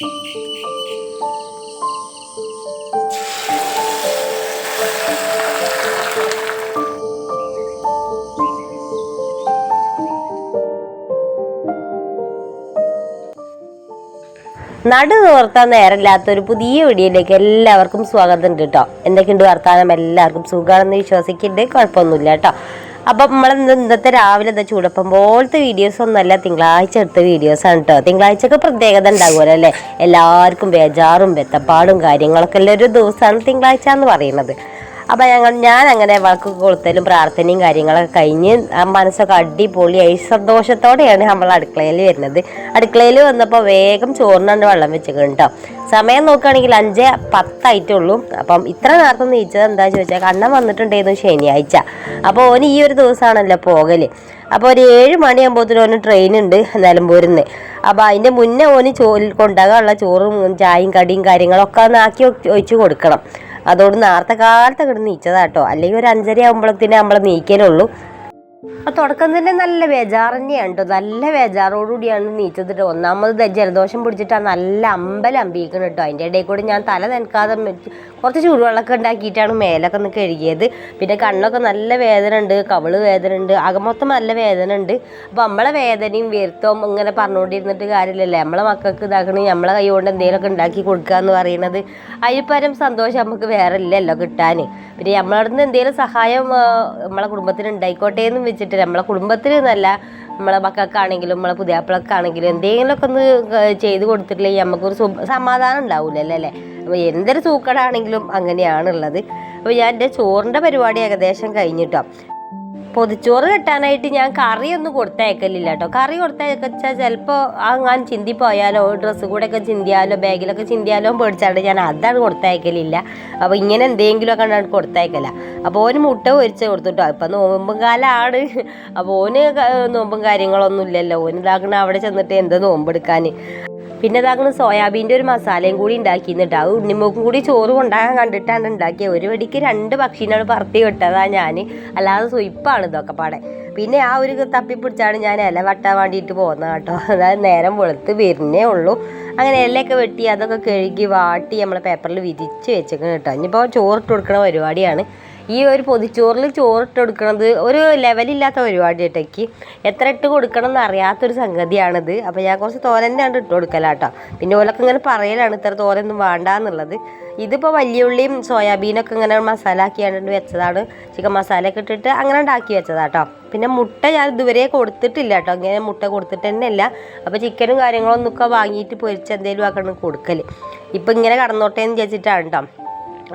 നടു നിവർത്താൻ നേരമില്ലാത്ത ഒരു പുതിയ വീഡിയോയിലേക്ക് എല്ലാവർക്കും സ്വാഗതം കേട്ടോ. എന്തൊക്കെയുണ്ട് വർത്താനം? എല്ലാവർക്കും സുഖമാണെന്ന് വിശ്വസിക്കുന്നുണ്ട്. കുഴപ്പമൊന്നുമില്ല കേട്ടോ. അപ്പം നമ്മൾ ഇന്നത്തെ രാവിലെ എന്താ ചൂടപ്പം പോലത്തെ വീഡിയോസ് ഒന്നല്ല തിങ്കളാഴ്ച എടുത്ത വീഡിയോസ് ആണ് കേട്ടോ തിങ്കളാഴ്ചക്ക് പ്രത്യേകത ഉണ്ടാകുമല്ലോ അല്ലേ? എല്ലാവർക്കും ബേജാറും ബെത്തപ്പാടും കാര്യങ്ങളൊക്കെ ഉള്ള ഒരു ദിവസമാണ് തിങ്കളാഴ്ച എന്ന് പറയുന്നത്. അപ്പം ഞങ്ങൾ ഞാൻ അങ്ങനെ വിളക്ക് കൊളുത്തലും പ്രാർത്ഥനയും കാര്യങ്ങളൊക്കെ കഴിഞ്ഞ് ആ മനസ്സൊക്കെ അടിപൊളിയായി സന്തോഷത്തോടെയാണ് നമ്മൾ അടുക്കളയിൽ വരുന്നത്. അടുക്കളയിൽ വന്നപ്പോൾ വേഗം ചോറിനാണ്ട് വെള്ളം വെച്ചിട്ടുണ്ട് കേട്ടോ സമയം നോക്കുകയാണെങ്കിൽ അഞ്ച് പത്തായിട്ടുള്ളൂ. അപ്പം ഇത്ര നേരത്തെ നീച്ചത് എന്താ ചോദിച്ചാൽ കണ്ണൻ വന്നിട്ടുണ്ടായിരുന്നു ശനിയാഴ്ച. അപ്പോൾ ഓന് ഈ ഒരു ദിവസമാണല്ലോ പോകൽ അപ്പോൾ ഒരു ഏഴ് മണിയാകുമ്പോഴത്തേനും ഓന് ട്രെയിൻ ഉണ്ട് നിലമ്പൂരിൽ നിന്ന് അപ്പോൾ അതിന്റെ മുന്നേ ഓന് ചോ കൊണ്ടാകാനുള്ള ചോറും ചായയും കടിയും കാര്യങ്ങളൊക്കെ ഒന്ന് ആക്കി ഒഴിച്ച് കൊടുക്കണം. അതുകൊണ്ട് നേരത്തെ കാലത്ത് കിടന്ന് നീച്ചതാട്ടോ. അല്ലെങ്കിൽ ഒരു അഞ്ചര ആകുമ്പോഴത്തേനെ നമ്മൾ നീക്കലുള്ളൂ ആ തുടക്കം തന്നെ നല്ല ബേജാറ് തന്നെയാണ് കേട്ടോ നല്ല ബേജാറോടുകൂടിയാണ് നീച്ചതിട്ട്. ഒന്നാമത് ജലദോഷം പിടിച്ചിട്ട് ആ നല്ല അമ്പലം അമ്പിക്കണം കേട്ടോ അതിന്റെ ഇടയിൽ കൂടെ ഞാൻ തല നനക്കാതെ കുറച്ച് ചൂടുവെള്ളമൊക്കെ ഉണ്ടാക്കിയിട്ടാണ് മേലൊക്കെ ഒന്ന് കഴുകിയത്. പിന്നെ കണ്ണൊക്കെ നല്ല വേദന ഉണ്ട് കവൾ വേദന ഉണ്ട് അകമൊത്തം നല്ല വേദന ഉണ്ട് അപ്പോൾ നമ്മളെ വേദനയും വീർത്തവും ഇങ്ങനെ പറഞ്ഞുകൊണ്ടിരുന്നിട്ട് കാര്യമില്ലല്ലേ? നമ്മളെ മക്കൾക്ക് ഇതാക്കണേ നമ്മളെ കൈ കൊണ്ട് എന്തെങ്കിലുമൊക്കെ ഉണ്ടാക്കി കൊടുക്കുക എന്ന് പറയുന്നത് അതിൽ പരം സന്തോഷം നമുക്ക് വേറെ ഇല്ലല്ലോ കിട്ടാൻ. പിന്നെ നമ്മളവിടെ നിന്ന് എന്തെങ്കിലും സഹായം നമ്മളെ കുടുംബത്തിന് ഉണ്ടായിക്കോട്ടെ എന്ന് എന്നും വെച്ചിട്ട് നമ്മളെ കുടുംബത്തിന് എന്നല്ല നമ്മളെ മക്കൾക്കാണെങ്കിലും നമ്മളെ പുതിയാപ്പിളക്കാണെങ്കിലും എന്തെങ്കിലുമൊക്കെ ഒന്ന് ചെയ്ത് കൊടുത്തിട്ടില്ലെങ്കിൽ നമുക്കൊരു സമാധാനം ഉണ്ടാവില്ലല്ലോ അല്ലേ? അപ്പോൾ എന്തൊരു സൂക്കടാണെങ്കിലും അങ്ങനെയാണുള്ളത്. അപ്പോൾ ഞാൻ എന്റെ ചോറിന്റെ പരിപാടി ഏകദേശം കഴിഞ്ഞിട്ടോ. പൊതിച്ചോറ് കെട്ടാനായിട്ട് ഞാൻ കറിയൊന്നും കൊടുത്തയക്കലില്ല കേട്ടോ കറി കൊടുത്തയക്കച്ചാൽ ചിലപ്പോൾ ചിന്തി പോയാലോ ഡ്രസ്സ് കൂടെ ഒക്കെ ചിന്തിയാലോ ബാഗിലൊക്കെ ചിന്തിയാലോ പേടിച്ചാണ്ട് ഞാൻ അതാണ് കൊടുത്തയക്കലില്ല. അപ്പോൾ ഇങ്ങനെ എന്തെങ്കിലുമൊക്കെ കണ്ടാണ് കൊടുത്തയക്കല. അപ്പോൾ ഓന് മുട്ട പൊരിച്ച് കൊടുത്തിട്ടോ. ഇപ്പം നോമ്പും കാലമാണ് അപ്പോൾ ഓന് നോമ്പും കാര്യങ്ങളൊന്നും ഇല്ലല്ലോ. ഓന് ഇതാക്കണ അവിടെ ചെന്നിട്ട് എന്ത് നോമ്പെടുക്കാൻ പിന്നെ ഇതാക്കണ സോയാബീന്റെ ഒരു മസാലയും കൂടി ഉണ്ടാക്കി എന്നിട്ടാവും ഉണ്ണിമോക്കും കൂടി ചോറ് കൊണ്ടാകാൻ കണ്ടിട്ടാണ് ഉണ്ടാക്കിയത്. ഒരു വെടിക്ക് രണ്ട് പക്ഷീനാണ് പറത്തി വിട്ടതാ ഞാൻ അല്ലാതെ സുയിപ്പാണ് ഇതൊക്കെ പാടെ. പിന്നെ ആ ഒരു തപ്പി പിടിച്ചാണ് ഞാൻ ഇല വെട്ടാൻ വേണ്ടിയിട്ട് പോകുന്നത് കേട്ടോ. അതായത് നേരം വെളുത്ത് വരുന്നേ ഉള്ളൂ. അങ്ങനെ ഇലയൊക്കെ വെട്ടി അതൊക്കെ കഴുകി വാട്ടി നമ്മളെ പേപ്പറിൽ വിരിച്ച് വെച്ചേക്കണം കേട്ടോ. ഇനിയിപ്പോൾ ചോറിട്ട് കൊടുക്കുന്ന പരിപാടിയാണ്. ഈ ഒരു പൊതിച്ചോറിൽ ചോറിട്ട് കൊടുക്കണത് ഒരു ലെവലില്ലാത്ത പരിപാടി ഇട്ടേക്ക് എത്ര ഇട്ട് കൊടുക്കണം എന്ന് അറിയാത്തൊരു സംഗതിയാണിത്. അപ്പോൾ ഞാൻ കുറച്ച് തോരന്റെയാണ് ഇട്ട് കൊടുക്കലാട്ടോ. പിന്നെ ഓലൊക്കെ ഇങ്ങനെ പറയലാണ് ഇത്ര തോരൊന്നും വേണ്ട എന്നുള്ളത് ഇതിപ്പോൾ വലിയ ഉള്ളിയും സോയാബീനൊക്കെ ഇങ്ങനെ മസാല ആക്കിയാണ്ട് വെച്ചതാണ്. ചിക്കൻ മസാല ഒക്കെ ഇട്ടിട്ട് അങ്ങനെ ഉണ്ടാക്കി വെച്ചതാട്ടോ. പിന്നെ മുട്ട ഞാൻ ഇതുവരെ കൊടുത്തിട്ടില്ല കേട്ടോ ഇങ്ങനെ മുട്ട കൊടുത്തിട്ട് തന്നെ ഇല്ല അപ്പോൾ ചിക്കനും കാര്യങ്ങളൊന്നും ഒക്കെ വാങ്ങിയിട്ട് പൊരിച്ച് എന്തെങ്കിലും ആക്കണം കൊടുക്കൽ ഇപ്പം ഇങ്ങനെ കടന്നോട്ടേന്ന് വിചാരിച്ചിട്ടാണ് കേട്ടോ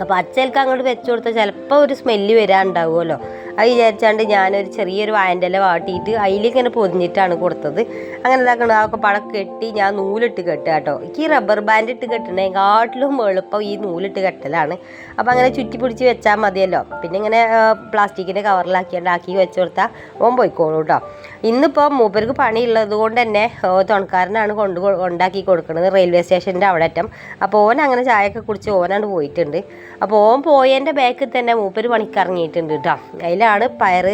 അപ്പോൾ അച്ഛൽക്ക് അങ്ങോട്ട് വെച്ച് കൊടുത്താൽ ചിലപ്പോൾ ഒരു സ്മെല്ല് വരാനുണ്ടാവുമല്ലോ അത് വിചാരിച്ചാണ്ട് ഞാനൊരു ചെറിയൊരു വായന്റെല വാട്ടിയിട്ട് അതിലിങ്ങനെ പൊതിഞ്ഞിട്ടാണ് കൊടുത്തത്. അങ്ങനെ ഇതാക്കണം അതൊക്കെ പടം കെട്ടി ഞാൻ നൂലിട്ട് കെട്ടുക കേട്ടോ. ഈ റബ്ബർ ബാൻഡ് ഇട്ട് കെട്ടണേക്കാട്ടിലും എളുപ്പം ഈ നൂലിട്ട് കെട്ടലാണ്. അപ്പോൾ അങ്ങനെ ചുറ്റി പിടിച്ച് വെച്ചാൽ മതിയല്ലോ. പിന്നെ ഇങ്ങനെ പ്ലാസ്റ്റിക്കിന്റെ കവറിലാക്കിയാണ്ട് ആക്കി വെച്ച് കൊടുത്താൽ ഓൻ പോയിക്കോളൂ കേട്ടോ. ഇന്നിപ്പോൾ മൂപ്പർക്ക് പണിയുള്ളത് കൊണ്ട് തന്നെ തുണക്കാരനാണ് കൊണ്ട് ഉണ്ടാക്കി കൊടുക്കുന്നത് റെയിൽവേ സ്റ്റേഷന്റെ അവിടെ അറ്റം അപ്പോൾ ഓൻ അങ്ങനെ ചായയൊക്കെ കുടിച്ച് ഓനാണ്ട് പോയിട്ടുണ്ട്. അപ്പോൾ ഓൻ പോയതിന്റെ ബാക്കിൽ തന്നെ മൂപ്പര് പണിക്കിറങ്ങിയിട്ടുണ്ട് കേട്ടോ അതിലാണ് പയർ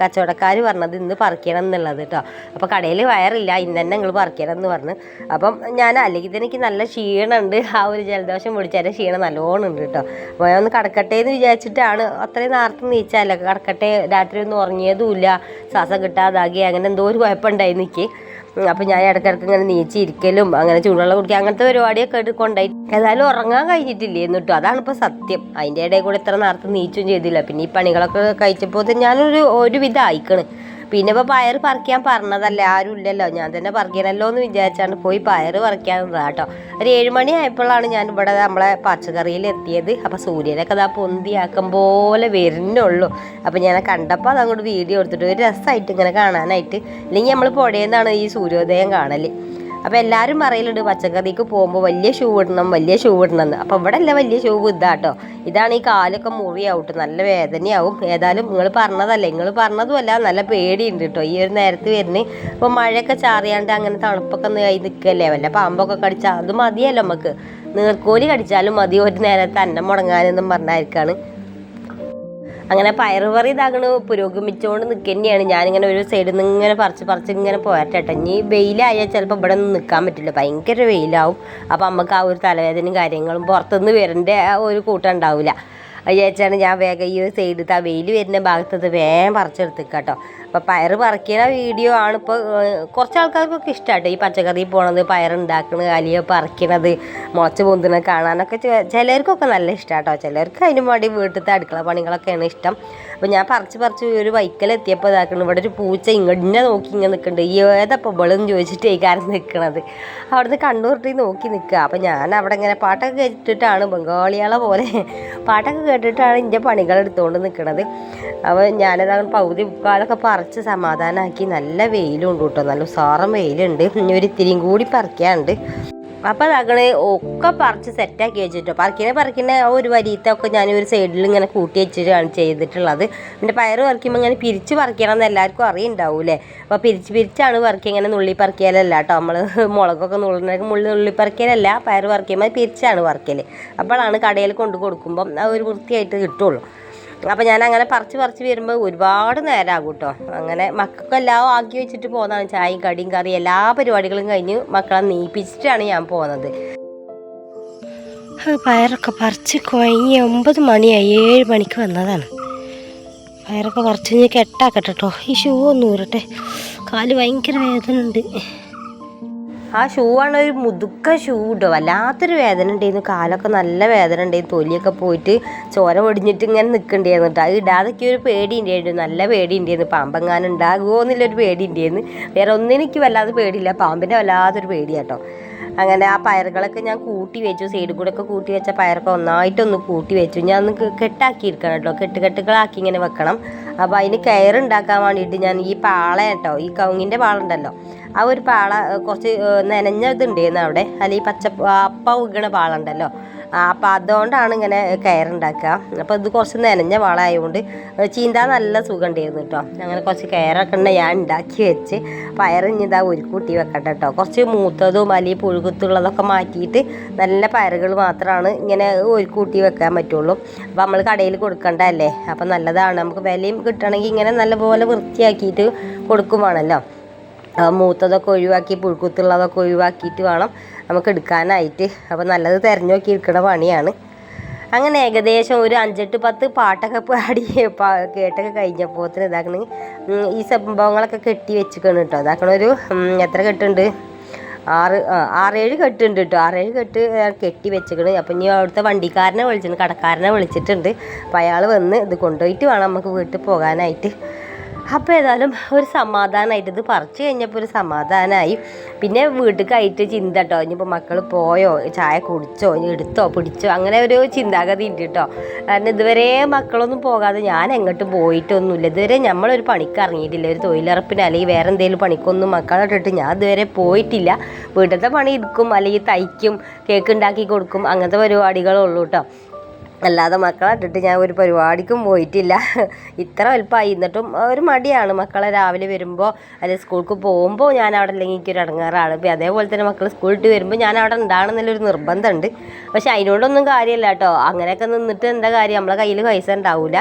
കച്ചവടക്കാർ പറഞ്ഞത് ഇന്ന് പറിക്കണം എന്നുള്ളത് കേട്ടോ അപ്പോൾ കടയിൽ വയറില്ല ഇന്ന് തന്നെ നിങ്ങൾ പറിക്കണം എന്ന് പറഞ്ഞു. അപ്പം ഞാൻ അല്ലെങ്കിൽ തന്നെ എനിക്ക് നല്ല ക്ഷീണമുണ്ട് ആ ഒരു ജലദോഷം പിടിച്ചാൽ ക്ഷീണം നല്ലോണം ഉണ്ട് കേട്ടോ അപ്പോൾ ഞാൻ ഒന്ന് കടക്കട്ടെ എന്ന് വിചാരിച്ചിട്ടാണ് അത്രയും നേരത്തെ നീച്ചാലോ. കടക്കട്ടെ രാത്രി ഒന്നും ഉറങ്ങിയതുമില്ല ശ്വാസം കിട്ടാതാകി അങ്ങനെ എന്തോ ഒരു കുഴപ്പമുണ്ടായി എനിക്ക് അപ്പം ഞാൻ ഇടയ്ക്കിടയ്ക്ക് ഇങ്ങനെ നീച്ചിരിക്കലും അങ്ങനെ ചൂടുവെള്ളം കുടിക്കുക അങ്ങനത്തെ പരിപാടിയൊക്കെ ആയിട്ട് കൊണ്ടായി ഏതായാലും ഉറങ്ങാൻ കഴിഞ്ഞിട്ടില്ലേ എന്നിട്ടും അതാണ് ഇപ്പോൾ സത്യം. അതിന്റെ ഇടയിൽ കൂടെ ഇത്ര നേരത്തെ നീച്ചും ചെയ്തില്ല. പിന്നെ ഈ പണികളൊക്കെ കഴിച്ചപ്പോൾ ഞാനൊരു ഒരുവിധം അയക്കണ് പിന്നെ ഇപ്പോൾ പയർ പറിക്കാൻ പറഞ്ഞതല്ലേ? ആരും ഇല്ലല്ലോ. ഞാൻ തന്നെ പറിക്കണല്ലോ എന്ന് വിചാരിച്ചാണ് പോയി പയർ പറിക്കാൻ കേട്ടോ. ഒരു ഏഴ് മണി ആയപ്പോഴാണ് ഞാൻ ഇവിടെ നമ്മളെ പച്ചക്കറിയിൽ എത്തിയത്. അപ്പോൾ സൂര്യനൊക്കെ ഇതാ പൊന്തിയാക്കും പോലെ വരുന്നുള്ളൂ. അപ്പോൾ ഞാൻ കണ്ടപ്പോൾ അതങ്ങോട്ട് വീഡിയോ എടുത്തിട്ട് ഒരു രസമായിട്ട് ഇങ്ങനെ കാണാനായിട്ട്. അല്ലെങ്കിൽ നമ്മൾ പുഴയിൽ നിന്നാണ് ഈ സൂര്യോദയം കാണൽ അപ്പോൾ എല്ലാവരും പറയലുണ്ട് പച്ചക്കറിക്ക് പോകുമ്പോൾ വലിയ ഷൂ ഇടണം വലിയ ഷൂ ഇടണം എന്ന് അപ്പോൾ ഇവിടെ അല്ല വലിയ ഷൂ ഇതാട്ടോ ഇതാണ് ഈ കാലൊക്കെ മുറിയാവട്ടെ. നല്ല വേദനയാവും. ഏതായാലും നിങ്ങൾ പറഞ്ഞതല്ല. നിങ്ങൾ പറഞ്ഞതുമല്ല നല്ല പേടിയുണ്ട് കേട്ടോ ഈ ഒരു നേരത്ത് വരുന്നത് ഇപ്പോൾ മഴയൊക്കെ ചാറിയാണ്ട് അങ്ങനെ തണുപ്പൊക്കെ ആയി നിൽക്കല്ലേ വല്ല പാമ്പൊക്കെ കടിച്ചാൽ അത് മതിയല്ലോ നമുക്ക് നീർക്കോലി കടിച്ചാലും മതി. ഒരു നേരത്തെ അന്നം മുടങ്ങാനെന്നും പറഞ്ഞായിരിക്കാണ്. അങ്ങനെ പയറുപറി ഇതാകണ് പുരോഗമിച്ചുകൊണ്ട് നിൽക്കുന്നതാണ് ഞാനിങ്ങനെ ഒരു സൈഡിൽ നിന്ന് ഇങ്ങനെ പറിച്ച് പറിച്ച് ഇങ്ങനെ പോരട്ടെ ഇനി വെയിലായാൽ ചിലപ്പോൾ ഇവിടെ നിന്ന് നിൽക്കാൻ പറ്റില്ല. ഭയങ്കര വെയിലാവും. അപ്പോൾ നമുക്ക് ആ ഒരു തലവേദനയും കാര്യങ്ങളും പുറത്തുനിന്ന് വരേണ്ട ഒരു കൂട്ടം ഉണ്ടാവില്ല വിചാരിച്ചാണ് ഞാൻ വേഗം ഈ സൈഡിൽ ആ വെയിൽ വരുന്ന ഭാഗത്തത് വേഗം പറിച്ചെടുത്തേക്കാം കേട്ടോ അപ്പോൾ പയർ പറിക്കുന്ന വീഡിയോ ആണ് ഇപ്പോൾ കുറച്ച് ആൾക്കാർക്കൊക്കെ ഇഷ്ടമാട്ടോ ഈ പച്ചക്കറി പോണത് പയറുണ്ടാക്കണത് അലിയ പറിക്കണത് മുളച്ച് പൊന്തുന്നത് കാണാനൊക്കെ ചിലർക്കൊക്കെ നല്ല ഇഷ്ടമാട്ടോ ചിലർക്ക് അതിന് വേണ്ടി വീട്ടിലത്തെ അടുക്കള പണികളൊക്കെയാണ് ഇഷ്ടം. അപ്പോൾ ഞാൻ പറിച്ച് പറിച്ച് ഒരു വൈക്കലെത്തിയപ്പോൾ ഇതാക്കണം. ഇവിടെ ഒരു പൂച്ച ഇങ്ങനെ നോക്കി ഇങ്ങനെ നിൽക്കുന്നുണ്ട് ഈ ഏതപ്പോൾ ബളെന്ന് ചോദിച്ചിട്ട് കാര്യം നിൽക്കണത് അവിടുന്ന് കണ്ണൂർട്ടി നോക്കി നിൽക്കുക അപ്പോൾ ഞാൻ അവിടെ ഇങ്ങനെ പാട്ടൊക്കെ കേട്ടിട്ടാണ് ബംഗാളികളെ പോലെ പാട്ടൊക്കെ കേട്ടിട്ടാണ് എന്റെ പണികൾ എടുത്തുകൊണ്ട് നിൽക്കണത് അപ്പോൾ ഞാനതാണ് പകുതി മുക്കാലൊക്കെ പറിച്ച് സമാധാനമാക്കി നല്ല വെയിലുണ്ട് കേട്ടോ. നല്ല ഉസാറം വെയിലുണ്ട്. ഇനി ഒരു ഇത്തിരിയും കൂടി പറിക്കാനുണ്ട്. അപ്പോൾ അതാകണ് ഒക്കെ പറിച്ച് സെറ്റാക്കി വെച്ചിട്ടോ. പറക്കിനെ പറക്കിനെ ആ ഒരു വരീത്തൊക്കെ ഞാൻ ഒരു സൈഡിൽ ഇങ്ങനെ കൂട്ടി വെച്ചിട്ടാണ് ചെയ്തിട്ടുള്ളത്. പിന്നെ പയർ പറിക്കുമ്പോൾ ഇങ്ങനെ പിരിച്ച് പറിക്കണം എന്ന് എല്ലാവർക്കും അറിയുണ്ടാവൂലേ അപ്പോൾ പിരിച്ച് പിരിച്ചാണ് പറിക്കുക. ഇങ്ങനെ നുള്ളി പറിക്കലല്ല കേട്ടോ നമ്മൾ മുളകൊക്കെ നുള്ളിനൊക്കെ മുള്ളി നുള്ളി പറിക്കലല്ല. പയർ പറിക്കുമ്പോൾ പിരിച്ചാണ് പറിക്കൽ അപ്പോഴാണ് കടയിൽ കൊണ്ട് കൊടുക്കുമ്പോൾ ആ ഒരു വൃത്തിയായിട്ട് കിട്ടുള്ളൂ. അപ്പോൾ ഞാൻ അങ്ങനെ പറിച്ച് പറിച്ച് വരുമ്പോൾ ഒരുപാട് നേരമാകും കേട്ടോ അങ്ങനെ മക്കൾക്കെല്ലാം ആക്കി വെച്ചിട്ട് പോകുന്നതാണ് ചായയും കടിയും കറി എല്ലാ പരിപാടികളും കഴിഞ്ഞ് മക്കളെ നീപ്പിച്ചിട്ടാണ് ഞാൻ പോകുന്നത് പയറൊക്കെ പറിച്ച് കുഴങ്ങി ഒമ്പത് മണിയായി ഏഴ് മണിക്ക് വന്നതാണ്. പയറൊക്കെ പറിച്ച് കഴിഞ്ഞ് കെട്ടാക്കട്ടെ കേട്ടോ ഈ ഷൂ ഒന്ന് ഊരട്ടെ. കാൽ ഭയങ്കര വേദന ഉണ്ട് ആ ഷൂ ആണ് ഒരു മുതുക്ക ഷൂ കേട്ടോ വല്ലാത്തൊരു വേദന ഉണ്ടായിരുന്നു കാലൊക്കെ നല്ല വേദന ഉണ്ടായിരുന്നു തൊലിയൊക്കെ പോയിട്ട് ചോര ഒടിഞ്ഞിട്ട് ഇങ്ങനെ നിൽക്കണ്ടായിരുന്നു കേട്ടോ അത് ഇടാതൊക്കെ ഒരു പേടി ഉണ്ടായിരുന്നു. നല്ല പേടി ഉണ്ടായിരുന്നു. പാമ്പെങ്ങാനും ഉണ്ടാകുമോ എന്നുള്ളൊരു പേടി ഉണ്ടായിരുന്നു. വേറെ ഒന്നിനും എനിക്ക് വല്ലാതെ പേടിയില്ല. പാമ്പിന്റെ വല്ലാത്തൊരു പേടിയാട്ടോ അങ്ങനെ ആ പയറുകളൊക്കെ ഞാൻ കൂട്ടി വെച്ചു സൈഡിൽ കൂടെ ഒക്കെ കൂട്ടി വെച്ച പയറൊക്കെ ഒന്നായിട്ടൊന്ന് കൂട്ടി വെച്ചു. ഞാൻ ഒന്ന് കെട്ടാക്കിയിരിക്കണം കേട്ടോ. കെട്ടുകെട്ടുകളാക്കി ഇങ്ങനെ വെക്കണം. അപ്പോൾ അതിന് കയറുണ്ടാക്കാൻ വേണ്ടിയിട്ട് ഞാൻ ഈ പാള കേട്ടോ ഈ കവുങ്ങിന്റെ പാള ഉണ്ടല്ലോ ആ ഒരു പാള കുറച്ച് നനഞ്ഞതുണ്ടായിരുന്നു അവിടെ. അല്ലെങ്കിൽ പച്ച അപ്പ ഉകണ പാള ഉണ്ടല്ലോ ആ, അപ്പം അതുകൊണ്ടാണ് ഇങ്ങനെ കയറുണ്ടാക്കുക അപ്പോൾ ഇത് കുറച്ച് നനഞ്ഞ വളമായതുകൊണ്ട് ചീന്താൻ നല്ല സുഖം ഉണ്ടായിരുന്നു കേട്ടോ. അങ്ങനെ കുറച്ച് കയറൊക്കെ ഉണ്ട് ഞാൻ ഉണ്ടാക്കി വെച്ച് പയറിഞ്ഞ് ഇതാ ഒരു കൂട്ടി വെക്കട്ടെ കേട്ടോ. കുറച്ച് മൂത്തതും അല്ലെങ്കിൽ പുഴുകുത്തുള്ളതൊക്കെ മാറ്റിയിട്ട് നല്ല പയറുകൾ മാത്രമാണ് ഇങ്ങനെ ഒരു വെക്കാൻ പറ്റുള്ളൂ. അപ്പോൾ നമ്മൾ കടയിൽ കൊടുക്കണ്ടല്ലേ അപ്പോൾ നല്ലതാണ്. നമുക്ക് വിലയും കിട്ടണമെങ്കിൽ ഇങ്ങനെ നല്ലപോലെ വൃത്തിയാക്കിയിട്ട് കൊടുക്കുവാണല്ലോ. മൂത്തതൊക്കെ ഒഴിവാക്കി പുഴുക്കുത്തുള്ളതൊക്കെ ഒഴിവാക്കിയിട്ട് വേണം നമുക്ക് എടുക്കാനായിട്ട്. അപ്പോൾ നല്ലത് തിരഞ്ഞു നോക്കി എടുക്കുന്ന പണിയാണ്. അങ്ങനെ ഏകദേശം ഒരു അഞ്ചെട്ട് പത്ത് പാട്ടൊക്കെ പാടി കേട്ടൊക്കെ കഴിഞ്ഞപ്പോത്തിന് ഇതാക്കണ. ഈ സംഭവങ്ങളൊക്കെ കെട്ടി വെച്ചിക്കണം കേട്ടോ. ഇതാക്കണ ഒരു എത്ര കെട്ടുണ്ട്? ആറ് ആറേഴ് കെട്ടുണ്ട് കേട്ടോ. ആറേഴ് കെട്ട് കെട്ടി വെച്ചിക്കണ് അപ്പം ഇനി അവിടുത്തെ വണ്ടിക്കാരനെ വിളിച്ചിട്ടുണ്ട് കടക്കാരനെ വിളിച്ചിട്ടുണ്ട്. അപ്പോൾ അയാൾ വന്ന് ഇത് കൊണ്ടുപോയിട്ട് വേണം നമുക്ക് വീട്ടിൽ പോകാനായിട്ട്. അപ്പോൾ ഏതായാലും ഒരു സമാധാനമായിട്ട് ഇത് പറിച്ചു കഴിഞ്ഞപ്പോൾ ഒരു സമാധാനമായി പിന്നെ വീട്ടിൽ വീട്ടിലേക്കായിട്ട് ചിന്ത കേട്ടോ ഇനിയിപ്പോൾ മക്കൾ പോയോ? ചായ കുടിച്ചോ? ഇനി എടുത്തോ? പിടിച്ചോ? അങ്ങനെ ഒരു ചിന്താഗതി ഉണ്ട് കേട്ടോ കാരണം ഇതുവരെ മക്കളൊന്നും പോകാതെ ഞാൻ എങ്ങോട്ട് പോയിട്ടൊന്നുമില്ല. ഇതുവരെ നമ്മളൊരു പണിക്ക് ഇറങ്ങിയിട്ടില്ല. ഒരു തൊഴിലുറപ്പിന് അല്ലെങ്കിൽ വേറെ എന്തെങ്കിലും പണിക്കൊന്നും മക്കളെ ഇട്ടിട്ട് ഞാൻ ഇതുവരെ പോയിട്ടില്ല. വീട്ടിലത്തെ പണി എടുക്കും അല്ലെങ്കിൽ തയ്ക്കും കേക്ക് ഉണ്ടാക്കി കൊടുക്കും. അങ്ങനത്തെ പരിപാടികളുള്ളൂ കേട്ടോ അല്ലാതെ മക്കളെ ഞാൻ ഒരു പരിപാടിക്കും പോയിട്ടില്ല. ഇത്ര വലുപ്പമായി എന്നിട്ടും ഒരു മടിയാണ് മക്കളെ രാവിലെ വരുമ്പോൾ അല്ലെങ്കിൽ സ്കൂൾക്ക് പോകുമ്പോൾ ഞാൻ അവിടെ അല്ലെങ്കിൽ എനിക്കൊരു ഇടങ്ങാറാണ് ഇപ്പം അതേപോലെ തന്നെ മക്കൾ സ്കൂളിട്ട് വരുമ്പോൾ ഞാൻ അവിടെ ഉണ്ടാകണമെന്നുള്ളൊരു നിർബന്ധമുണ്ട് പക്ഷെ അതിനോടൊന്നും കാര്യമില്ല കേട്ടോ. അങ്ങനെയൊക്കെ നിന്നിട്ട് എന്താ കാര്യം? നമ്മളെ കയ്യിൽ പൈസ ഉണ്ടാവില്ല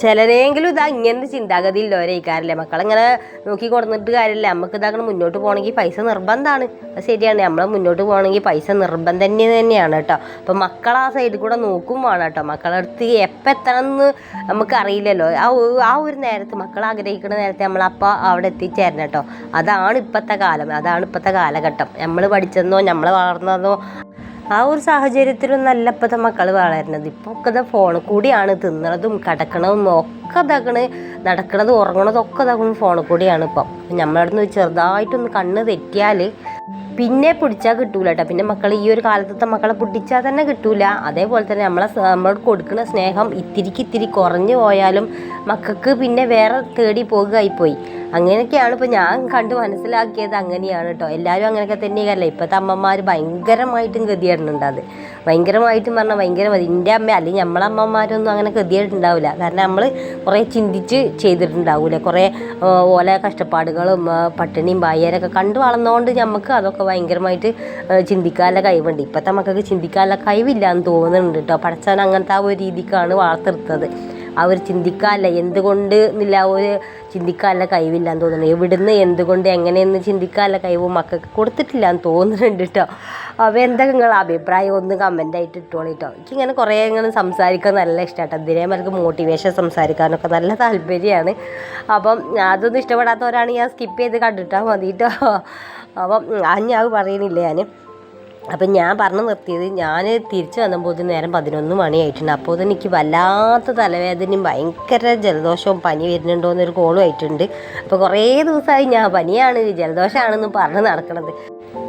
ചിലരെങ്കിലും ഇതാ ഇങ്ങനത്തെ ചിന്താഗതി ഇല്ലോരേക്കാരല്ലേ മക്കളിങ്ങനെ നോക്കി കൊടുത്തിട്ട് കാര്യമില്ല. നമുക്ക് ഇതാക്കണം മുന്നോട്ട് പോകണമെങ്കിൽ പൈസ നിർബന്ധമാണ്. അത് ശരിയാണ്. നമ്മൾ മുന്നോട്ട് പോകണമെങ്കിൽ പൈസ നിർബന്ധം തന്നെ തന്നെയാണ് കേട്ടോ. അപ്പം മക്കൾ ആ സൈഡിൽ കൂടെ നോക്കും വേണം കേട്ടോ. മക്കളെ അടുത്ത് എപ്പോൾ എത്തണം എന്ന് നമുക്ക് അറിയില്ലല്ലോ. ആ ആ ഒരു നേരത്ത് മക്കൾ ആഗ്രഹിക്കുന്ന നേരത്തെ നമ്മളപ്പോൾ അവിടെ എത്തിച്ചേരണം കേട്ടോ. അതാണ് ഇപ്പോഴത്തെ കാലം. അതാണ് ഇപ്പോഴത്തെ കാലഘട്ടം. നമ്മൾ പഠിച്ചെന്നോ നമ്മൾ വളർന്നതോ ആ ഒരു സാഹചര്യത്തിലൊന്നും അല്ല ഇപ്പോഴത്തെ മക്കൾ വളരുന്നത്. ഇപ്പോൾ ഒക്കെ ഫോണിൽ കൂടിയാണ് തിന്നണതും കിടക്കണതും ഒക്കെ ഇതാക്കണ് നടക്കണതും ഉറങ്ങണതും ഒക്കെ ഇതാക്കണം ഫോണിൽ കൂടിയാണ് ഇപ്പം. നമ്മളവിടുന്ന് ചെറുതായിട്ടൊന്ന് കണ്ണ് തെറ്റിയാൽ പിന്നെ പിടിച്ചാൽ കിട്ടൂല കേട്ടോ പിന്നെ മക്കൾ ഈ ഒരു കാലത്തത്തെ മക്കളെ പിടിച്ചാൽ തന്നെ കിട്ടൂല. അതേപോലെ തന്നെ നമ്മളെ നമ്മളോട് കൊടുക്കുന്ന സ്നേഹം ഇത്തിരിക്ക് ഇത്തിരി കുറഞ്ഞു പോയാലും മക്കൾക്ക് പിന്നെ വേറെ തേടി പോകുകയായിപ്പോയി. അങ്ങനെയൊക്കെയാണ് ഇപ്പോൾ ഞാൻ കണ്ട് മനസ്സിലാക്കിയത് അങ്ങനെയാണ് കേട്ടോ എല്ലാവരും അങ്ങനെയൊക്കെ തന്നെയല്ലേ? ഇപ്പോഴത്തെ അമ്മമാർ ഭയങ്കരമായിട്ടും ഗതിയിടുന്നുണ്ട് അത്. ഭയങ്കരമായിട്ടും പറഞ്ഞാൽ ഭയങ്കര എന്റെ അമ്മ അല്ലെങ്കിൽ നമ്മളെ അമ്മമാരൊന്നും അങ്ങനെ ഗതിയായിട്ടുണ്ടാവില്ല കാരണം നമ്മൾ കുറേ ചിന്തിച്ച് ചെയ്തിട്ടുണ്ടാവില്ല കുറേ ഓല കഷ്ടപ്പാടുകളും പട്ടിണിയും ബായ്യരൊക്കെ കണ്ടു വളർന്നുകൊണ്ട് നമുക്ക് അതൊക്കെ ഭയങ്കരമായിട്ട് ചിന്തിക്കാനുള്ള കഴിവുണ്ട്. ഇപ്പോഴത്തെ മക്കൾക്ക് ചിന്തിക്കാനുള്ള കഴിവില്ല എന്ന് തോന്നുന്നുണ്ട് കേട്ടോ പഠിച്ചാൽ അങ്ങനത്തെ ആ ഒരു രീതിക്കാണ് വാർത്തെടുത്തത്. അവർ ചിന്തിക്കാല്ല എന്തുകൊണ്ട് എന്നില്ല ഒരു ചിന്തിക്കാനുള്ള കഴിവില്ല എന്ന് തോന്നുന്നു എവിടുന്ന് എന്തുകൊണ്ട് എങ്ങനെയെന്ന് ചിന്തിക്കാനുള്ള കഴിവ് മക്കൾക്ക് കൊടുത്തിട്ടില്ല എന്ന് തോന്നുന്നുണ്ട് കേട്ടോ അപ്പോൾ എന്താ നിങ്ങളുടെ അഭിപ്രായം? ഒന്ന് കമന്റ് ആയിട്ട് ഇട്ടോളി കേട്ടോ എനിക്കിങ്ങനെ കുറേ ഇങ്ങനെ സംസാരിക്കാൻ നല്ല ഇഷ്ടമാട്ടോ ഇതിനേമാർക്ക് മോട്ടിവേഷൻ സംസാരിക്കാനൊക്കെ നല്ല താല്പര്യമാണ്. അപ്പം അതൊന്നും ഇഷ്ടപ്പെടാത്തവരാണ് ഞാൻ സ്കിപ്പ് ചെയ്ത് കണ്ടിട്ടാൽ മതി കേട്ടോ അപ്പം അത് ഞാൻ പറയുന്നില്ല ഞാൻ അപ്പം ഞാൻ പറഞ്ഞു നിർത്തിയത് ഞാൻ തിരിച്ചു വന്നപ്പോൾ നേരം പതിനൊന്ന് മണിയായിട്ടുണ്ട്. അപ്പോൾ എനിക്ക് വല്ലാത്ത തലവേദനയും ഭയങ്കര ജലദോഷവും പനി വരുന്നുണ്ടോ എന്നൊരു കോളും ആയിട്ടുണ്ട്. അപ്പോൾ കുറേ ദിവസമായി ഞാൻ പനിയാണ് ജലദോഷമാണെന്ന് പറഞ്ഞ് നടക്കണത്.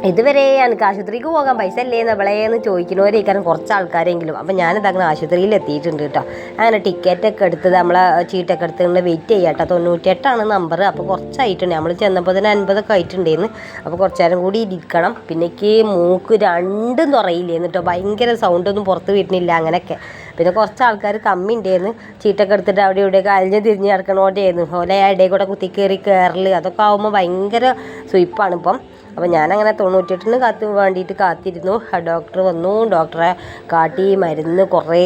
ഇതുവരെ എനിക്ക് ആശുപത്രിക്ക് പോകാൻ പൈസ അല്ലേ നമ്മളേന്ന് ചോദിക്കുന്നവരേക്കാരം കുറച്ച് ആൾക്കാരെങ്കിലും. അപ്പം ഞാനിതങ്ങനെ ആശുപത്രിയിൽ എത്തിയിട്ടുണ്ട് കേട്ടോ. അങ്ങനെ ടിക്കറ്റൊക്കെ എടുത്ത് നമ്മളെ ചീട്ടൊക്കെ എടുത്ത് നിങ്ങൾ വെയിറ്റ് ചെയ്യാം കേട്ടോ. തൊണ്ണൂറ്റെട്ടാണ് നമ്പർ അപ്പോൾ കുറച്ചായിട്ടുണ്ട്. നമ്മൾ ചെന്നപ്പോൾ തന്നെ അൻപതൊക്കെ ആയിട്ടുണ്ടായിരുന്നു അപ്പോൾ കുറച്ച് നേരം കൂടി ഇരിക്കണം. പിന്നെ മൂക്ക് രണ്ടും തുറയില്ലേ എന്നിട്ടോ ഭയങ്കര സൗണ്ടൊന്നും പുറത്ത് വരുന്നില്ല അങ്ങനെയൊക്കെ. പിന്നെ കുറച്ച് ആൾക്കാർ കമ്മി ഉണ്ടായിരുന്നു ചീട്ടൊക്കെ എടുത്തിട്ട് അവിടെ ഇവിടെയൊക്കെ അലിഞ്ഞ് തിരിഞ്ഞ് കിടക്കണോണ്ടായിരുന്നു ഓലെ ഇടയിൽ കൂടെ കുത്തി കയറി കയറൽ അതൊക്കെ ആകുമ്പോൾ ഭയങ്കര സുയിപ്പാണ് ഇപ്പം. അപ്പോൾ ഞാനങ്ങനെ തൊണ്ണൂറ്റെട്ടിന് കാത്തു വേണ്ടിയിട്ട് കാത്തിരുന്നു. ഡോക്ടർ വന്നു. ഡോക്ടറെ കാട്ടി മരുന്ന് കുറേ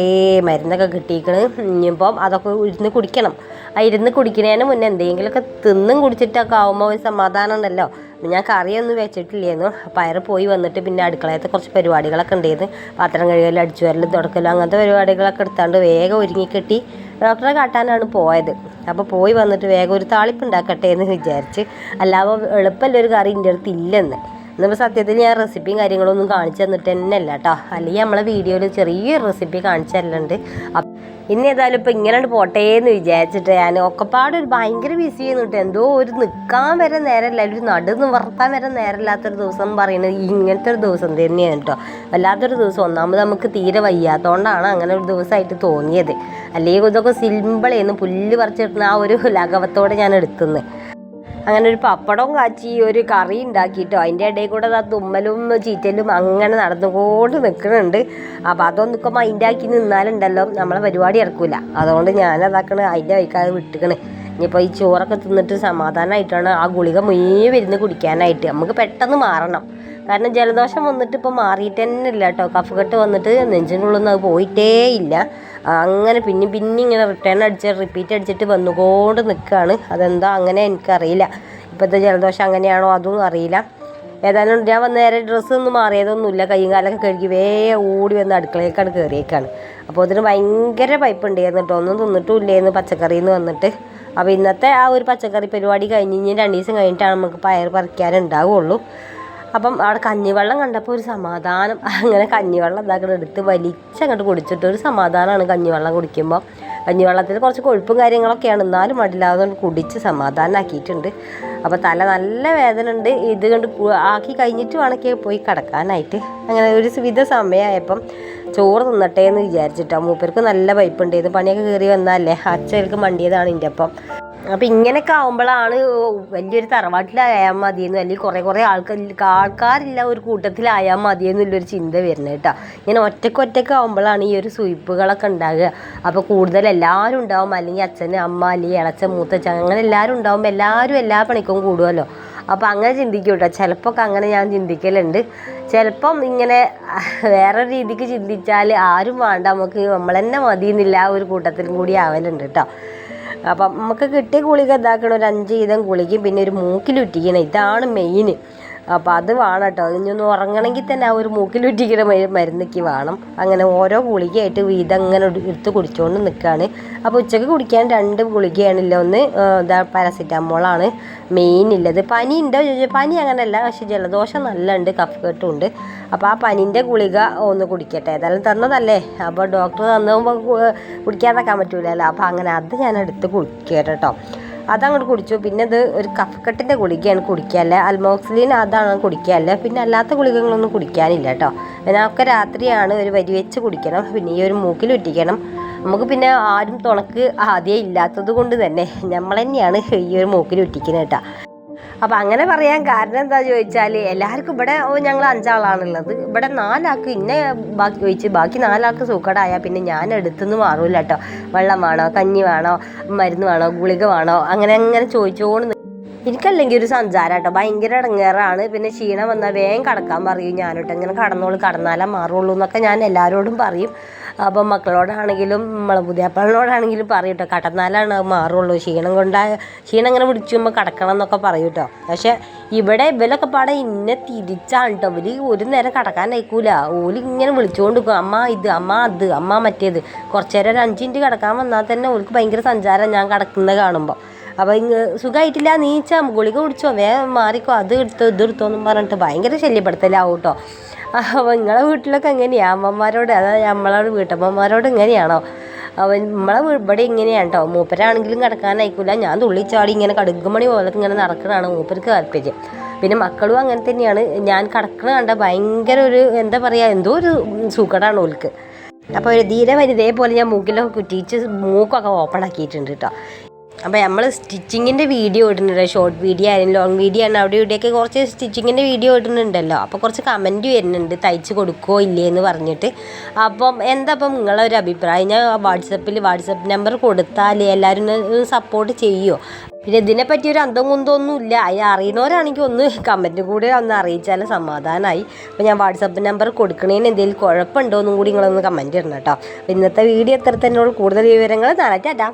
മരുന്നൊക്കെ കിട്ടിയിക്കണ്. ഇനിയിപ്പം അതൊക്കെ ഇരുന്ന് കുടിക്കണം. ആ ഇരുന്ന് കുടിക്കുന്നതിന് മുന്നേ എന്തെങ്കിലുമൊക്കെ തിന്നും കുടിച്ചിട്ടൊക്കെ ആകുമ്പോൾ ഒരു സമാധാനം ഉണ്ടല്ലോ. ഞാൻ കറിയൊന്നും വെച്ചിട്ടില്ലായിരുന്നു പയറ് പോയി വന്നിട്ട് പിന്നെ അടുക്കളയത്തെ കുറച്ച് പരിപാടികളൊക്കെ ഉണ്ടായിരുന്നു. പാത്രം കഴുകലും അടിച്ചു വരലും തുടക്കലും അങ്ങനത്തെ പരിപാടികളൊക്കെ എടുത്താണ്ട് വേഗം ഒരുങ്ങിക്കെട്ടി ഡോക്ടറെ കാട്ടാനാണ് പോയത്. അപ്പോൾ പോയി വന്നിട്ട് വേഗം ഒരു താളിപ്പ് ഉണ്ടാക്കട്ടെ എന്ന് വിചാരിച്ച്. അല്ലാതെ എളുപ്പമല്ല ഒരു കറി എന്റെ അടുത്ത് ഇല്ലെന്ന്. എന്നിപ്പോൾ സത്യത്തിൽ ഞാൻ റെസിപ്പിയും കാര്യങ്ങളൊന്നും കാണിച്ചു തന്നിട്ട് തന്നെ അല്ല കേട്ടോ അല്ലെങ്കിൽ നമ്മളെ വീഡിയോയിൽ ചെറിയൊരു റെസിപ്പി കാണിച്ചു തരലുണ്ട്. ഇനി ഏതായാലും ഇപ്പം ഇങ്ങനെ പോട്ടെ എന്ന് വിചാരിച്ചിട്ട് ഞാൻ ഒക്കെപ്പാട് ഒരു ഭയങ്കര ബിസി ചെയ്യുന്നുണ്ട് എന്തോ ഒരു നിൽക്കാൻ വരെ നേരമില്ല. ഒരു നടന്ന് വർത്താൻ വരെ നേരമില്ലാത്തൊരു ദിവസം പറയുന്നത് ഇങ്ങനത്തെ ഒരു ദിവസം തന്നെയാണ് കേട്ടോ വല്ലാത്തൊരു ദിവസം. ഒന്നാമത് നമുക്ക് തീരെ വയ്യാത്തതുകൊണ്ടാണ് അങ്ങനെ ഒരു ദിവസമായിട്ട് തോന്നിയത്. അല്ലെങ്കിൽ ഇതൊക്കെ സിമ്പിളേന്ന് പുല്ല് പറിച്ചിട്ടുന്ന ആ ഒരു ലഘവത്തോടെ ഞാൻ എടുക്കുന്നത് അങ്ങനെ ഒരു പപ്പടവും കാച്ചി ഒരു കറി ഉണ്ടാക്കിയിട്ടോ. അതിന്റെ ഇടയിൽ കൂടെ ദാ തുമ്മലും ചീറ്റലും അങ്ങനെ നടന്നുകൊണ്ട് നിൽക്കുന്നുണ്ട് അപ്പോൾ മൈൻഡ് ആക്കി നിന്നാലുണ്ടല്ലോ. നമ്മളെ പരിപാടി ഇറക്കൂല അതുകൊണ്ട് ഞാനതാക്കണ് അതിന്റെ വൈക്കാതെ വിട്ടുക്കണ്. ഇനിയിപ്പോൾ ഈ ചോറൊക്കെ തിന്നിട്ട് സമാധാനമായിട്ടാണ് ആ ഗുളിക മുഴുവൻ ഇരുന്ന് കുടിക്കാനായിട്ട്. നമുക്ക് പെട്ടെന്ന് മാറണം. കാരണം ജലദോഷം വന്നിട്ട് ഇപ്പോൾ മാറിയിട്ട് തന്നെ ഇല്ല കേട്ടോ കഫക്കെട്ട് വന്നിട്ട് നെഞ്ചിനുള്ളിൽ നിന്ന് അത് പോയിട്ടേ ഇല്ല. അങ്ങനെ പിന്നെ പിന്നെ ഇങ്ങനെ റിട്ടേൺ അടിച്ച് റിപ്പീറ്റ് അടിച്ചിട്ട് വന്നുകൊണ്ട് നിൽക്കുകയാണ് അതെന്താ അങ്ങനെ എനിക്കറിയില്ല. ഇപ്പോഴത്തെ ജലദോഷം അങ്ങനെയാണോ അതും അറിയില്ല. ഏതായാലും ഞാൻ വന്ന നേരെ ഡ്രസ്സ് ഒന്നും മാറിയതൊന്നുമില്ല. കൈയും കാലൊക്കെ കഴുകി വേ ഓടി വന്ന് അടുക്കളയിലേക്കാണ് കയറിയേക്കാണ് അപ്പോൾ അതിന് ഭയങ്കര പൈപ്പ് ഉണ്ടായിരുന്നു കേട്ടോ ഒന്നും തിന്നിട്ടും ഇല്ലായിരുന്നു പച്ചക്കറിയിൽ നിന്ന് വന്നിട്ട്. അപ്പോൾ ഇന്നത്തെ ആ ഒരു പച്ചക്കറി പരിപാടി കഴിഞ്ഞ് കഴിഞ്ഞ് രണ്ട് ദിവസം കഴിഞ്ഞിട്ടാണ് നമുക്ക് പയർ പറിക്കാനുണ്ടാവുള്ളൂ. അപ്പം അവിടെ കഞ്ഞിവെള്ളം കണ്ടപ്പോൾ ഒരു സമാധാനം. അങ്ങനെ കഞ്ഞിവെള്ളം ഇതാക്കണം എടുത്ത് വലിച്ചങ്ങോട്ട് കുടിച്ചിട്ട് ഒരു സമാധാനമാണ് കഞ്ഞിവെള്ളം കുടിക്കുമ്പോൾ കഞ്ഞിവെള്ളത്തിൽ കുറച്ച് കൊഴുപ്പും കാര്യങ്ങളൊക്കെയാണ്. എന്നാലും മടില്ലാതെ കുടിച്ച് സമാധാനമാക്കിയിട്ടുണ്ട് അപ്പോൾ തല നല്ല വേദന ഉണ്ട്. ഇത് കണ്ട് ആക്കി കഴിഞ്ഞിട്ട് വേണമെങ്കിൽ പോയി കിടക്കാനായിട്ട്. അങ്ങനെ ഒരു വിധ സമയമായപ്പം ചോറ് തിന്നട്ടെ എന്ന് വിചാരിച്ചിട്ടാണ് മൂപ്പർക്ക് നല്ല പൈപ്പ് ഇത് പണിയൊക്കെ കയറി വന്നാലേ അച്ഛനക്ക് മണ്ടിയതാണ് എന്റെ അപ്പം. അപ്പം ഇങ്ങനെയൊക്കെ ആകുമ്പോഴാണ് വലിയൊരു തറവാട്ടിലായാൽ മതിയെന്നും അല്ലെങ്കിൽ കുറേ കുറേ ആൾക്കാർ ആൾക്കാരില്ല ഒരു കൂട്ടത്തിലായാൽ മതിയെന്നുള്ളൊരു ചിന്ത വരുന്നത് കേട്ടോ. ഇങ്ങനെ ഒറ്റയ്ക്ക് ആകുമ്പോഴാണ് ഈ ഒരു സുയിപ്പുകളൊക്കെ ഉണ്ടാകുക. അപ്പോൾ കൂടുതൽ എല്ലാവരും ഉണ്ടാവും. അല്ലെങ്കിൽ അച്ഛൻ അമ്മ അല്ലെങ്കിൽ ഇളച്ച മൂത്തച്ഛൻ അങ്ങനെ എല്ലാവരും ഉണ്ടാകുമ്പോൾ എല്ലാവരും എല്ലാ പണിക്കും കൂടുമല്ലോ. അപ്പോൾ അങ്ങനെ ചിന്തിക്കും കേട്ടോ. ചിലപ്പോൾ അങ്ങനെ ഞാൻ ചിന്തിക്കലുണ്ട്. ചിലപ്പം ഇങ്ങനെ വേറെ രീതിക്ക് ചിന്തിച്ചാൽ ആരും വേണ്ട. നമുക്ക് നമ്മൾ തന്നെ മതി ആ ഒരു കൂട്ടത്തിലും കൂടി ആവലുണ്ട് കേട്ടോ. അപ്പം നമുക്ക് കിട്ടിയ ഗുളിക ഇതാക്കണം. ഒരു അഞ്ച് വീതം ഗുളികയും പിന്നെ ഒരു മൂക്കിലുറ്റിക്കണം ഇതാണ് മെയിൻ അപ്പോൾ അത് വേണം കേട്ടോ. ഇനി ഒന്ന് ഉറങ്ങണമെങ്കിൽ തന്നെ ആ ഒരു മൂക്കിലുറ്റിക്കുന്ന മരു- മരുന്നൊക്കെ വേണം. അങ്ങനെ ഓരോ ഗുളികയായിട്ട് വീതം അങ്ങനെ എടു- എടുത്ത് കുടിച്ചുകൊണ്ട് നിൽക്കുകയാണ് അപ്പോൾ ഉച്ചയ്ക്ക് കുടിക്കാൻ രണ്ട് ഗുളികയാണല്ലോ. ഒന്ന് ഇതാ പാരസിറ്റമോളാണ്. മെയിൻ ഉള്ളത് പനി ഉണ്ടോ ചോദിച്ചാൽ പനി അങ്ങനെയല്ല പക്ഷേ ജലദോഷം നല്ല ഉണ്ട് കഫക്കെട്ടും ഉണ്ട് അപ്പോൾ ആ പനിന്റെ ഗുളിക ഒന്ന് കുടിക്കട്ടെ. ഏതായാലും തന്നതല്ലേ. അപ്പോൾ ഡോക്ടർ തന്നുമ്പോൾ കുടിക്കാതെ കുടിക്കാതാക്കാൻ പറ്റൂലല്ലോ. അപ്പോൾ അങ്ങനെ അത് ഞാൻ എടുത്ത് കുടിക്കട്ടെ കേട്ടോ അതങ്ങോട്ട് കുടിച്ചു. പിന്നെ ഇത് ഒരു കഫക്കെട്ടിന്റെ ഗുളികയാണ് കുടിക്കാല്ലേ. അൽമോക്സിലിൻ അതാണ് കുടിക്കാല്ലേ. പിന്നെ അല്ലാത്ത ഗുളികകളൊന്നും കുടിക്കാനില്ല കേട്ടോ. പിന്നെ ഒക്കെ രാത്രിയാണ് ഒരു വരി വെച്ച് കുടിക്കണം. പിന്നെ ഈ ഒരു മൂക്കിൽ ഒറ്റിക്കണം നമുക്ക് പിന്നെ ആരും തുണക്ക് ആദ്യം ഇല്ലാത്തത് കൊണ്ട് തന്നെ. നമ്മൾ തന്നെയാണ് ഈ ഒരു മൂക്കിൽ ഒറ്റിക്കുന്നത് കേട്ടോ. അപ്പം അങ്ങനെ പറയാൻ കാരണം എന്താ ചോദിച്ചാൽ എല്ലാവർക്കും ഇവിടെ ഓ ഞങ്ങൾ അഞ്ചാളാണുള്ളത്. ഇവിടെ നാലാൾക്ക് ഇന്നെ ബാക്കി ചോദിച്ച് ബാക്കി നാലാൾക്ക് സൂക്കടായാൽ പിന്നെ ഞാൻ എടുത്തുനിന്ന് മാറൂല കേട്ടോ വെള്ളം വേണോ കഞ്ഞി വേണോ മരുന്ന് വേണോ ഗുളിക വേണോ അങ്ങനെ അങ്ങനെ ചോദിച്ചുകൊണ്ട് എനിക്കല്ലെങ്കിൽ ഒരു സഞ്ചാരം കേട്ടോ ഭയങ്കര ഇടങ്ങേറാണ്. പിന്നെ ക്ഷീണം വന്നാൽ വേഗം കടക്കാൻ പറയും. ഞാനോട്ട് ഇങ്ങനെ കടന്നോളൂ കടന്നാലേ മാറുള്ളൂ എന്നൊക്കെ ഞാൻ എല്ലാവരോടും പറയും. അപ്പം മക്കളോടാണെങ്കിലും നമ്മളെ പുതിയപ്പളിനോടാണെങ്കിലും പറയും കേട്ടോ കടന്നാലാണ് മാറുള്ളൂ. ക്ഷീണം കൊണ്ടാ ക്ഷീണം ഇങ്ങനെ പിടിച്ചുമ്പോൾ കടക്കണം എന്നൊക്കെ പറയും കേട്ടോ പക്ഷെ ഇവിടെ ഇവലൊക്കെ പാടെ ഇന്നെ തിരിച്ചാണ് കേട്ടോ ഇവർ ഒരു നേരം കടക്കാൻ അയക്കൂല ഓൽ ഇങ്ങനെ വിളിച്ചുകൊണ്ട് നിൽക്കും അമ്മ ഇത് അമ്മ അത് അമ്മ മറ്റേത്. കുറച്ചു നേരം ഒരു അഞ്ച് മിനിറ്റ് കടക്കാൻ വന്നാൽ തന്നെ ഓൾക്ക് ഭയങ്കര സഞ്ചാരം ഞാൻ കിടക്കുന്നത് കാണുമ്പോൾ അപ്പോൾ ഇങ്ങ് സുഖമായിട്ടില്ല നീച്ചാ ഗുളിക കുടിച്ചോ വേഗം മാറിക്കോ അത് എടുത്തോ ഇത് എടുത്തോ എന്നും പറഞ്ഞിട്ട് ഭയങ്കര ശല്യപ്പെടുത്തലാവും കേട്ടോ അപ്പോൾ നിങ്ങളെ വീട്ടിലൊക്കെ എങ്ങനെയാണ് അമ്മമാരോട് അതായത് നമ്മളോട് വീട്ടമ്മമാരോട് എങ്ങനെയാണോ? അവൻ നമ്മളെ ഇവിടെ ഇങ്ങനെയാണ് കേട്ടോ മൂപ്പരാണെങ്കിലും കിടക്കാനായിക്കില്ല ഞാൻ തുള്ളിച്ചാടി ഇങ്ങനെ കടുകുമണി പോലെ ഇങ്ങനെ നടക്കണതാണ് മൂപ്പർക്ക് താല്പര്യം. പിന്നെ മക്കളും അങ്ങനെ തന്നെയാണ്. ഞാൻ കിടക്കണ കണ്ട ഭയങ്കര ഒരു എന്താ പറയുക എന്തോ ഒരു സുഖടാണ് ഓൽക്ക്. അപ്പോൾ ഒരു ധീരെ ഇതേപോലെ ഞാൻ മൂക്കിലൊക്കെ കുറ്റിച്ച് മൂക്കൊക്കെ ഓപ്പൺ ആക്കിയിട്ടുണ്ട് കേട്ടോ അപ്പോൾ നമ്മൾ സ്റ്റിച്ചിങ്ങിന്റെ വീഡിയോ ഇടുന്നുണ്ട്. ഷോർട്ട് വീഡിയോ ആയാലും ലോങ് വീഡിയോ ആണ് അവിടെ ഇവിടെയൊക്കെ കുറച്ച് സ്റ്റിച്ചിങ്ങിന്റെ വീഡിയോ ഇടുന്നുണ്ടല്ലോ. അപ്പോൾ കുറച്ച് കമന്റ് വരുന്നുണ്ട്. തയ്ച്ച് കൊടുക്കുമോ ഇല്ലേ എന്ന് പറഞ്ഞിട്ട്. അപ്പം എന്താ അപ്പം നിങ്ങളൊരു അഭിപ്രായം? ഞാൻ വാട്സപ്പിൽ വാട്സപ്പ് നമ്പർ കൊടുത്താൽ എല്ലാവരും സപ്പോർട്ട് ചെയ്യുമോ പിന്നെ ഇതിനെപ്പറ്റി ഒരു അന്തം കുന്തമൊന്നും ഇല്ല. അത് അറിയുന്നവരാണെങ്കിൽ ഒന്ന് കമന്റ് കൂടെ ഒന്ന് അറിയിച്ചാൽ സമാധാനമായി അപ്പോൾ ഞാൻ വാട്സപ്പ് നമ്പർ കൊടുക്കണേന് എന്തെങ്കിലും കുഴപ്പമുണ്ടോ എന്നും കൂടി നിങ്ങളൊന്ന് കമന്റ് ഇടണം കേട്ടോ. അപ്പോൾ ഇന്നത്തെ വീഡിയോ എത്ര തന്നെയുള്ള കൂടുതൽ വിവരങ്ങൾ നാളെ ടാറ്റാ